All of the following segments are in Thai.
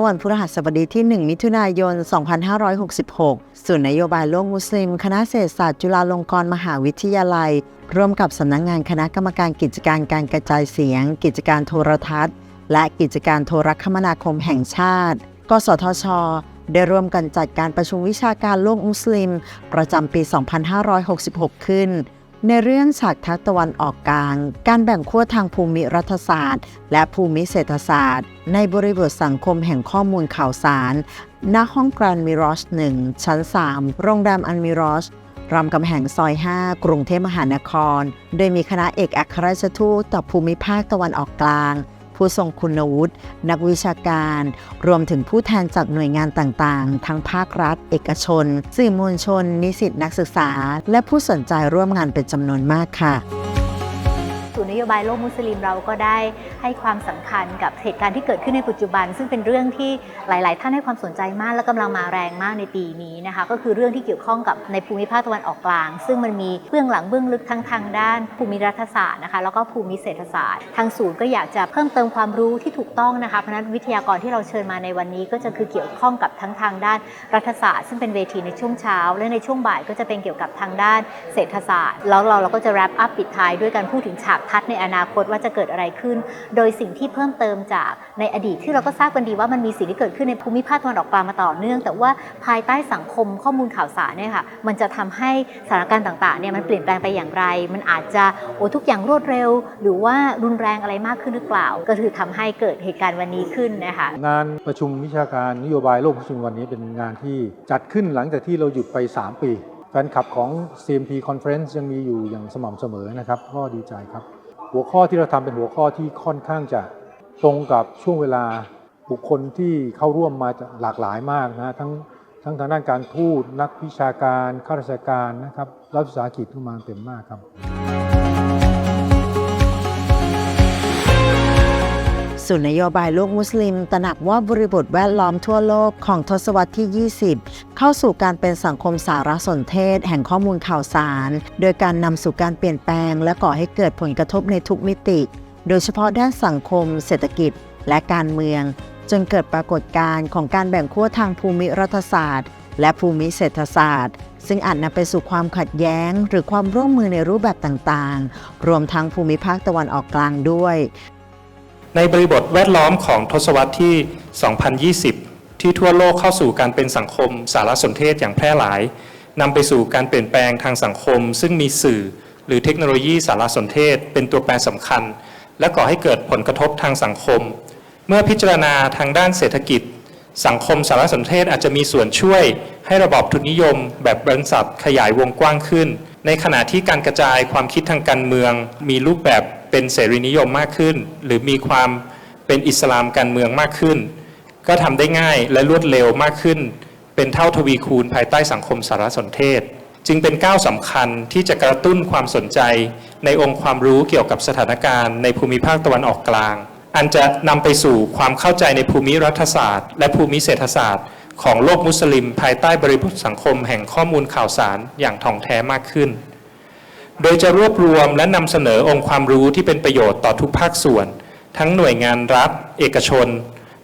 มื่อวันพฤหัสบดีที่ 1 มิถุนายน 2566 ศูนย์นโยบายโลกมุสลิม คณะเศรษฐศาสตร์จุฬาลงกรณ์มหาวิทยาลัย ร่วมกับสำนักงงานคณะกรรมการกิจการการกระจายเสียง กิจการโทรทัศน์ และกิจการโทรคมนาคมแห่งชาติ กสทช ได้ร่วมกันจัดการประชุมวิชาการโลกมุสลิม ประจำปี 2566 ขึ้น ในเรื่องฉากทัศน์ตะวันออกกลาง การแบ่งขั้วทางภูมิรัฐศาสตร์ และภูมิเศรษฐศาสตร์ ในบริบทสังคมแห่งข้อมูลข่าวสารณห้องแกรนด์มิรอช1ชั้น 3 โรงแรมอันมิรอชรามคำแหงซอย 5 กรุงเทพมหานคร โดยมีคณะเอกอัครราชทูตต่อภูมิภาคตะวันออกกลาง ผู้ทรงคุณวุฒิ นักวิชาการ รวมถึงผู้แทนจากหน่วยงานต่างๆ ทั้งภาครัฐ เอกชน สื่อมวลชน นิสิตนักศึกษา และผู้สนใจร่วมงานเป็นจำนวนมากค่ะ โยบายโลกมุสลิมเราก็ได้ให้ความสำคัญกับเหตุการณ์ที่เกิดขึ้นในปัจจุบัน ซึ่งเป็นเรื่องที่หลาย ๆ ท่านให้ความสนใจมากและกำลังมาแรงมากในปีนี้นะคะก็คือเรื่องที่เกี่ยวข้องกับในภูมิภาคตะวันออกกลาง ซึ่งมันมีเบื้องหลังเบื้องลึกทั้งทางด้านภูมิรัฐศาสตร์นะคะแล้วก็ภูมิเศรษฐศาสตร์ ทางศูนย์ก็อยากจะเพิ่มเติมความรู้ที่ถูกต้องนะคะเพราะนั้นวิทยากรที่เราเชิญมาในวันนี้ก็จะคือเกี่ยวข้องกับทั้งทางด้านรัฐศาสตร์ ซึ่งเป็นเวทีในช่วงเช้า และในช่วงบ่ายก็จะเป็นเกี่ยวกับทางด้านเศรษฐศาสตร์ แล้วเราเราก็จะ wrap up ปิดท้ายด้วยการพูดถึงฉากทัศน์ในอนาคตว่าจะเกิดอะไรขึ้น โดยสิ่งที่เพิ่มเติมจากในอดีตที่เราก็ทราบกันดีว่ามันมีสิ่งที่เกิดขึ้นในภูมิภาคตะวันออกกลางมาต่อเนื่อง แต่ว่าภายใต้สังคมข้อมูลข่าวสารเนี่ยค่ะมันจะทำให้สถานการณ์ต่างๆเนี่ยมันเปลี่ยนแปลงไปอย่างไร มันอาจจะโอ้ทุกอย่างรวดเร็ว หรือว่ารุนแรงอะไรมากขึ้นหรือเปล่า ก็คือทำให้เกิดเหตุการณ์วันนี้ขึ้นนะคะงานประชุมวิชาการนโยบายโลกมุสลิมวันนี้เป็นงานที่จัดขึ้นหลังจากที่เราหยุดไป 3 ปี แฟนคลับของ CMP Conference ยังมีอยู่อย่างสม่ำเสมอนะครับ ก็ดีใจครับ หัวข้อที่เราทำเป็นหัวข้อที่ค่อนข้างจะตรงกับช่วงเวลาบุคคลที่เข้าร่วมมาจากหลากหลายมากนะทั้งทั้งทางด้านการทูตนักวิชาการข้าราชการนะครับรัฐวิสาหกิจทุกมาเต็มมากครับ ศูนย์นโยบายโลกมุสลิม ตระหนักว่าบริบทแวดล้อมทั่วโลกของทศวรรษที่ 20 เข้าสู่การเป็นสังคมสารสนเทศ แห่งข้อมูลข่าวสาร โดยการนำสู่การเปลี่ยนแปลง และก่อให้เกิดผลกระทบในทุกมิติ โดยเฉพาะด้านสังคม เศรษฐกิจ และการเมือง จนเกิดปรากฏการณ์ของการแบ่งขั้วทางภูมิรัฐศาสตร์ และภูมิเศรษฐศาสตร์ซึ่งอาจนำไปสู่ความขัดแย้ง หรือความร่วมมือในรูปแบบต่างๆ รวมทั้งภูมิภาคตะวันออกกลางด้วย ในบริบทแวดล้อมของทศวรรษที่ 2020 ที่ทั่วโลกเข้าสู่การเป็นสังคมสารสนเทศอย่างแพร่หลายนำไปสู่การเปลี่ยนแปลงทางสังคม ซึ่งมีสื่อหรือเทคโนโลยีสารสนเทศ เป็นตัวแปรสำคัญ และก่อให้เกิดผลกระทบทางสังคม เมื่อพิจารณาทางด้านเศรษฐกิจ สังคมสารสนเทศอาจจะมีส่วนช่วย ให้ระบอบทุนนิยม แบบบริษัทขยายวงกว้างขึ้น ในขณะที่การกระจายความคิดทางการเมือง มีรูปแบบ เป็นเสรีนิยมมากขึ้น หรือมีความเป็นอิสลามการเมืองมากขึ้น ก็ทำได้ง่ายและรวดเร็วมากขึ้น เป็นเท่าทวีคูณภายใต้สังคมสารสนเทศ จึงเป็นก้าวสำคัญที่จะกระตุ้นความสนใจ ในองค์ความรู้เกี่ยวกับสถานการณ์ในภูมิภาคตะวันออกกลาง อันจะนำไปสู่ความเข้าใจในภูมิรัฐศาสตร์ และภูมิเศรษฐศาสตร์ ของโลกมุสลิม ภายใต้บริบทสังคมแห่งข้อมูลข่าวสารอย่างท่องแท้มากขึ้น โดยจะรวบรวมและนำเสนอองค์ความรู้ที่เป็นประโยชน์ต่อทุกภาคส่วน ทั้งหน่วยงานรัฐ เอกชน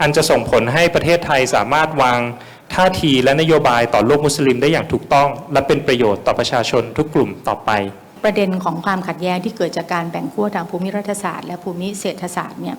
อันจะส่งผลให้ประเทศไทยสามารถวางท่าทีและนโยบายต่อโลกมุสลิมได้อย่างถูกต้อง และเป็นประโยชน์ต่อประชาชนทุกกลุ่มต่อไป ประเด็นของความขัดแย้งที่เกิดจากการแบ่งขั้วทางภูมิรัฐศาสตร์ และภูมิเศรษฐศาสตร์เนี่ย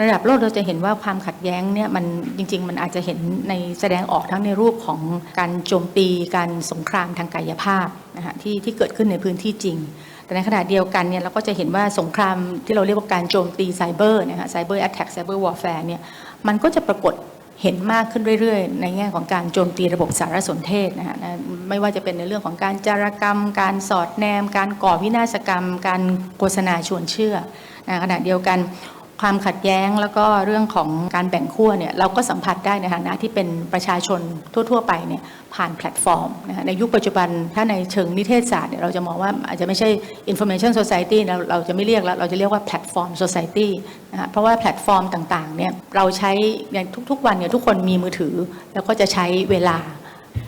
ระดับโลกเราจะเห็นว่าความขัดแย้งเนี่ยมันจริง ๆ มันอาจจะเห็นในแสดงออกทั้งในรูปของการโจมตีการสงครามทางกายภาพนะคะที่ที่เกิดขึ้นในพื้นที่จริง แต่ในขณะเดียวกันเนี่ยเราก็จะเห็นว่าสงครามที่เราเรียกว่าการโจมตีไซเบอร์นะคะไซเบอร์แอตแทกไซเบอร์วอร์แฟร์เนี่ยมันก็จะปรากฏเห็นมากขึ้นเรื่อยๆ ในแง่ของการโจมตีระบบสารสนเทศนะฮะนะไม่ว่าจะเป็นในเรื่องของการจารกรรม การสอดแนม การก่อวินาศกรรม การโฆษณาชวนเชื่อนะขณะเดียวกัน ความขัดแย้งแล้วก็เรื่องของการแบ่งขั้วเนี่ยเราก็สัมผัสได้ในฐานะที่เป็นประชาชนทั่ว ๆ ไปเนี่ยผ่านแพลตฟอร์มนะฮะในยุคปัจจุบันถ้าในเชิงนิเทศศาสตร์เนี่ยเราจะมองว่าอาจจะไม่ใช่ information society เราเราจะไม่เรียกแล้ว เราจะเรียกว่า platform society นะฮะเพราะว่าแพลตฟอร์มต่างๆเนี่ยเราใช้อย่างทุกๆวันเนี่ยทุกคนมีมือถือ แล้วก็จะใช้เวลา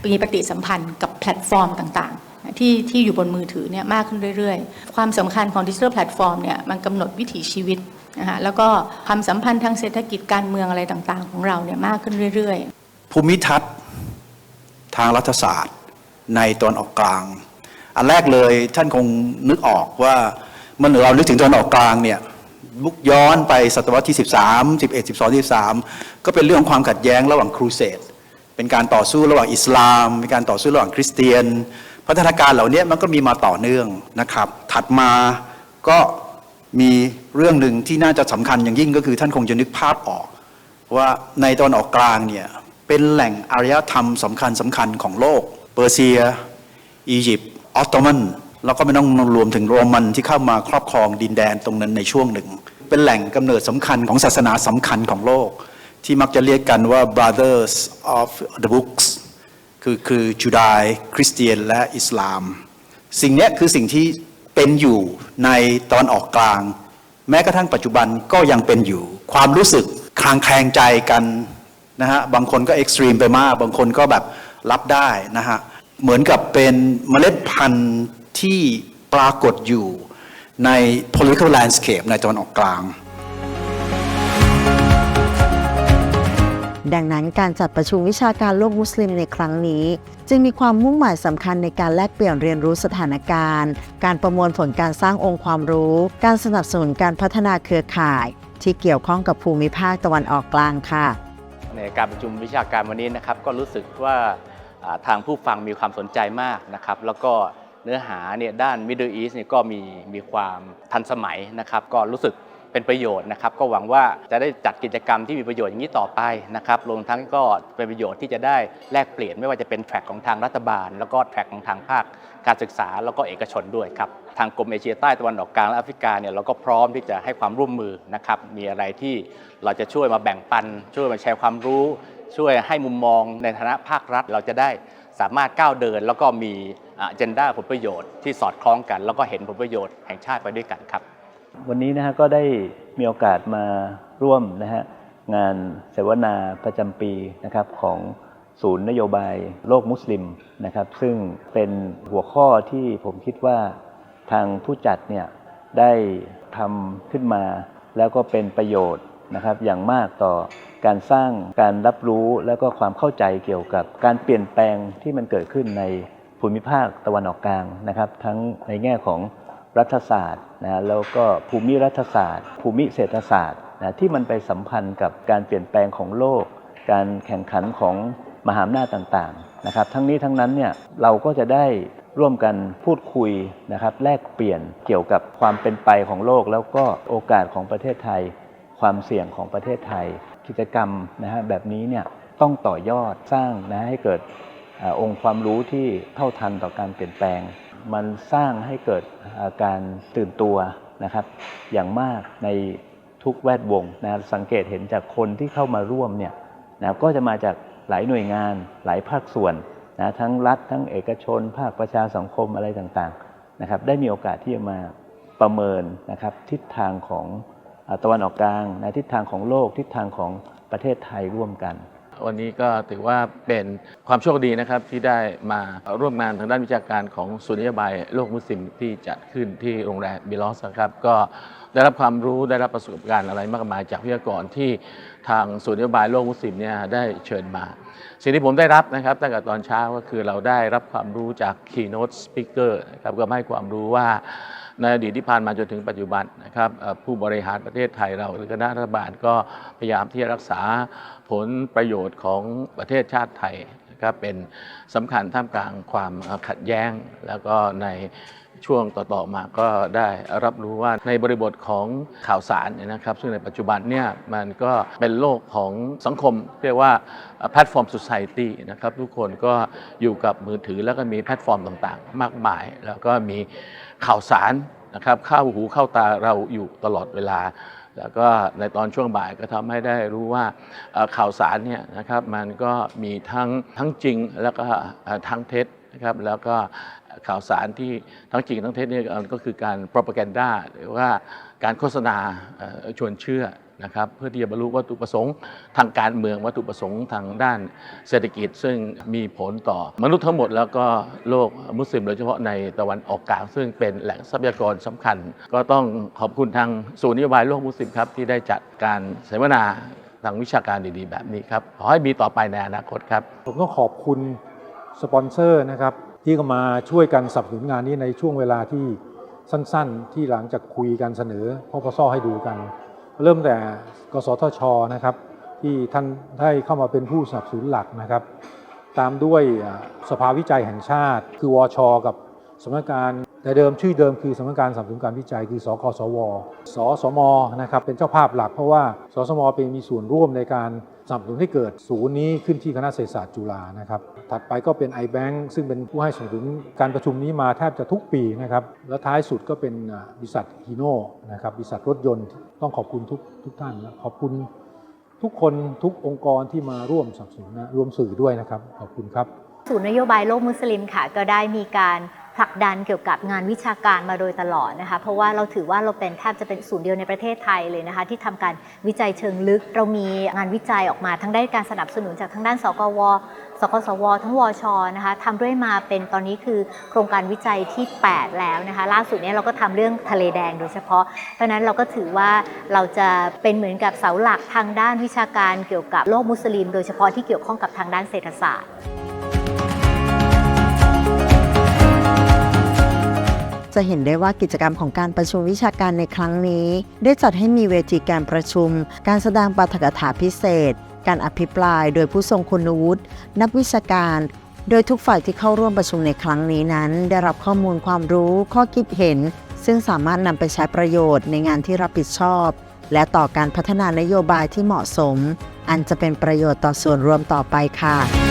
มีปฏิสัมพันธ์กับแพลตฟอร์มต่างๆ ที่ที่อยู่บนมือถือเนี่ยมากขึ้นเรื่อยๆ ความสำคัญของดิจิทัลแพลตฟอร์มเนี่ยมันกำหนดวิถีชีวิตนะคะแล้วก็ความสัมพันธ์ทางเศรษฐกิจการเมืองอะไรต่างๆ ของเราเนี่ยมากขึ้นเรื่อยๆ ภูมิทัศน์ทางรัฐศาสตร์ในตอนออกกลาง อันแรกเลยท่านคงนึกออกว่าเมื่อเรานึกถึงตอนออกกลางเนี่ยลุกย้อนไปศตวรรษที่ 13 11 12 13 ก็เป็นเรื่องความขัดแย้งระหว่างครูเสดเป็นการต่อสู้ระหว่างอิสลามเป็นการต่อสู้ระหว่างคริสเตียน พัฒนาการเหล่านี้มันก็มีมาต่อเนื่องนะครับ ถัดมาก็มีเรื่องหนึ่งที่น่าจะสำคัญอย่างยิ่งก็คือท่านคงจะนึกภาพออก ว่าในตอนออกกลางเนี่ยเป็นแหล่งอารยธรรมสำคัญสำคัญของโลก เปอร์เซีย อียิปต์ออตโตมันแล้วก็ไม่ต้องรวมถึงโรมันที่เข้ามาครอบครองดินแดนตรงนั้นในช่วงหนึ่ง เป็นแหล่งกำเนิดสำคัญของศาสนาสำคัญของโลก ที่มักจะเรียกกันว่า brothers of the books คือคือจูดายคริสเตียนและอิสลาม สิ่งนี้คือสิ่งที่เป็นอยู่ในตอนออกกลาง แม้กระทั่งปัจจุบันก็ยังเป็นอยู่ ความรู้สึกคลางแคลงใจกันนะฮะบางคนก็เอ็กซ์ตรีมไปมาก บางคนก็แบบรับได้นะฮะเหมือนกับเป็นเมล็ดพันธุ์ที่ปรากฏอยู่ใน political landscape ในตะวันออกกลาง ดังนั้นการจัดประชุมวิชาการโลกมุสลิมในครั้งนี้ จึงมีความมุ่งหมายสำคัญในการแลกเปลี่ยนเรียนรู้สถานการณ์ การประมวลผลการสร้างองค์ความรู้ การสนับสนุนการพัฒนาเครือข่าย ที่เกี่ยวข้องกับภูมิภาคตะวันออกกลางค่ะ ในการประชุมวิชาการวันนี้นะครับก็รู้สึกว่าทางผู้ฟังมีความสนใจมากนะครับแล้วก็เนื้อหาเนี่ยด้าน Middle East เนี่ยก็มีมีความทันสมัยนะครับ ก็รู้สึก เป็นประโยชน์นะครับ ก็หวังว่าจะได้จัดกิจกรรมที่มีประโยชน์อย่างนี้ต่อไปนะครับรวมทั้งก็เป็นประโยชน์ที่จะได้แลกเปลี่ยนไม่ว่าจะเป็นแทร็กของทางรัฐบาล แล้วก็แทร็กของทางภาคการศึกษาแล้วก็เอกชนด้วยครับทางกรมเอเชียใต้ตะวันออกกลางและแอฟริกาเนี่ยเราก็พร้อมที่จะให้ความร่วมมือนะครับมีอะไรที่เราจะช่วยมาแบ่งปัน ช่วยมาแชร์ความรู้ ช่วยให้มุมมองในฐานะภาครัฐเราจะได้สามารถก้าวเดิน แล้วก็มีเจนด้าผลประโยชน์ที่สอดคล้องกัน แล้วก็เห็นผลประโยชน์แห่งชาติไปด้วยกันครับ วันนี้นะฮะก็ได้มีโอกาสมาร่วมนะฮะงานเสวนาประจำปีนะครับของศูนย์นโยบายโลกมุสลิมนะครับซึ่งเป็นหัวข้อที่ผมคิดว่าทางผู้จัดเนี่ยได้ทำขึ้นมา แล้วก็เป็นประโยชน์นะครับอย่างมากต่อการสร้างการรับรู้แล้วก็ความเข้าใจเกี่ยวกับการเปลี่ยนแปลงที่มันเกิดขึ้นในภูมิภาคตะวันออกกลางนะครับ ทั้งในแง่ของ รัฐศาสตร์นะแล้วก็ภูมิรัฐศาสตร์ ภูมิเศรษฐศาสตร์นะที่มันไปสัมพันธ์กับการเปลี่ยนแปลงของโลก การแข่งขันของมหาอำนาจต่างๆนะครับ ทั้งนี้ทั้งนั้นเนี่ยเราก็จะได้ร่วมกันพูดคุยนะครับแลกเปลี่ยนเกี่ยวกับความเป็นไปของโลก แล้วก็โอกาสของประเทศไทย ความเสี่ยงของประเทศไทย กิจกรรมนะฮะแบบนี้เนี่ยต้องต่อยอดสร้างนะให้เกิดอองค์ความรู้ที่เท่าทันต่อการเปลี่ยนแปลง มันสร้างให้เกิดอาการตื่นตัวนะครับ อย่างมากในทุกแวดวงนะสังเกตเห็นจากคนที่เข้ามาร่วมเนี่ยนะก็จะมาจากหลายหน่วยงานหลายภาคส่วนนะทั้งรัฐ ทั้งเอกชน ภาคประชาสังคมอะไรต่างๆนะครับ ได้มีโอกาสที่จะมาประเมินนะครับทิศทางของตะวันออกกลางนะทิศทางของโลกทิศทางของประเทศไทยร่วมกัน วันนี้ก็ถือว่าเป็นความโชคดีนะครับที่ได้มาร่วมงานทางด้านวิชาการของศูนย์นโยบายโลกมุสลิมที่จัดขึ้นที่โรงแรมบิลอสครับก็ได้รับความรู้ได้รับประสบการณ์อะไรมากมายจากวิทยากรที่ทางศูนย์นโยบายโลกมุสลิมเนี่ยได้เชิญมา สิ่งที่ผมได้รับนะครับตั้งแต่ตอนเช้าก็คือเราได้รับความรู้จาก keynote speaker นะครับก็ให้ความรู้ว่า ในอดีตที่ผ่านมาจนถึงปัจจุบันนะครับผู้บริหารประเทศไทยเราหรือคณะรัฐบาลก็พยายามที่จะรักษาผลประโยชน์ของประเทศชาติไทยนะครับเป็นสำคัญท่ามกลางความขัดแย้งแล้วก็ใน ช่วงต่อๆมาก็ได้รับรู้ว่าในบริบทของข่าวสารเนี่ยนะครับ ซึ่งในปัจจุบันเนี่ยมันก็เป็นโลกของสังคม เรียกว่าแพลตฟอร์ม society นะครับ ทุกคนก็อยู่กับมือถือแล้วก็มีแพลตฟอร์มต่างๆ มากมาย แล้วก็มีข่าวสารนะครับเข้าหูเข้าตาเราอยู่ตลอดเวลา แล้วก็ในตอนช่วงบ่ายก็ทำให้ได้รู้ว่าข่าวสารเนี่ยนะครับมันก็มีทั้งทั้งจริงแล้วก็ทั้งเท็จนะครับแล้วก็ ข่าวสารที่ทั้งจริงทั้งเท็จเนี่ยก็คือการ propaganda หรือว่าการโฆษณาชวนเชื่อนะครับเพื่อที่จะบรรลุวัตถุประสงค์ทางการเมืองวัตถุประสงค์ทางด้านเศรษฐกิจ ซึ่งมีผลต่อมนุษย์ทั้งหมดแล้วก็โลกมุสลิมโดยเฉพาะในตะวันออกกลาง ซึ่งเป็นแหล่งทรัพยากรสำคัญ ก็ต้องขอบคุณทางศูนย์นโยบายโลกมุสลิมครับที่ได้จัดการเสวนาทางวิชาการดีๆ แบบนี้ครับขอให้มีต่อไปในอนาคตครับผมต้องขอบคุณสปอนเซอร์นะครับ ที่ก็มาช่วยกันสนับสนุนงานนี้ในช่วงเวลาที่สั้นๆ ที่หลังจากคุยกันเสนอพปซให้ดูกัน เริ่มแต่กสทชนะครับ ที่ท่านได้เข้ามาเป็นผู้สนับสนุนหลักนะครับ ตามด้วยสภาวิจัยแห่งชาติ คือวช กับสำนักงานแต่เดิมชื่อเดิมคือสำนักงานสนับสนุนการวิจัยคือสกสว สสมนะครับเป็นเจ้าภาพหลัก เพราะว่าสสมเป็นมีส่วนร่วมในการ สนับสนุนให้เกิดศูนย์นี้ขึ้นที่คณะเศรษฐศาสตร์จุฬานะครับ ถัดไปก็เป็น iBank ซึ่งเป็นผู้ให้สนับสนุนการประชุมนี้มาแทบจะทุกปีนะครับ และท้ายสุดก็เป็นบริษัทฮีโน่นะครับบริษัทรถยนต์ต้องขอบคุณทุกทุกท่านและขอบคุณทุกคนทุกองค์กรที่มาร่วมสนับสนุนนะรวมสื่อด้วยนะครับ ขอบคุณครับ ศูนย์นโยบายโลกมุสลิมค่ะ ก็ได้มีการ ผลักดันเกี่ยวกับงานวิชาการมาโดยตลอดนะคะ เพราะว่าเราถือว่าเราเป็นแทบจะเป็นศูนย์เดียวในประเทศไทยเลยนะคะ ที่ทำการวิจัยเชิงลึก เรามีงานวิจัยออกมาทั้งได้การสนับสนุนจากทั้งด้าน สกว สกสว ทั้งวชนะคะทำด้วยมาเป็นตอนนี้คือโครงการวิจัยที่ 8 แล้วนะคะ ล่าสุดนี้เราก็ทำเรื่องทะเลแดงโดยเฉพาะ เพราะนั้นเราก็ถือว่าเราจะเป็นเหมือนกับเสาหลักทางด้านวิชาการเกี่ยวกับโลกมุสลิม โดยเฉพาะที่เกี่ยวข้องกับทางด้านเศรษฐศาสตร์ จะเห็นได้ว่ากิจกรรมของการประชุมวิชาการในครั้งนี้ ได้จัดให้มีเวทีการประชุม การแสดงปาฐกถาพิเศษ การอภิปรายโดยผู้ทรงคุณวุฒินักวิชาการ โดยทุกฝ่ายที่เข้าร่วมประชุมในครั้งนี้นั้น ได้รับข้อมูลความรู้ ข้อคิดเห็น ซึ่งสามารถนำไปใช้ประโยชน์ในงานที่รับผิดชอบ และต่อการพัฒนานโยบายที่เหมาะสม อันจะเป็นประโยชน์ต่อส่วนรวมต่อไปค่ะ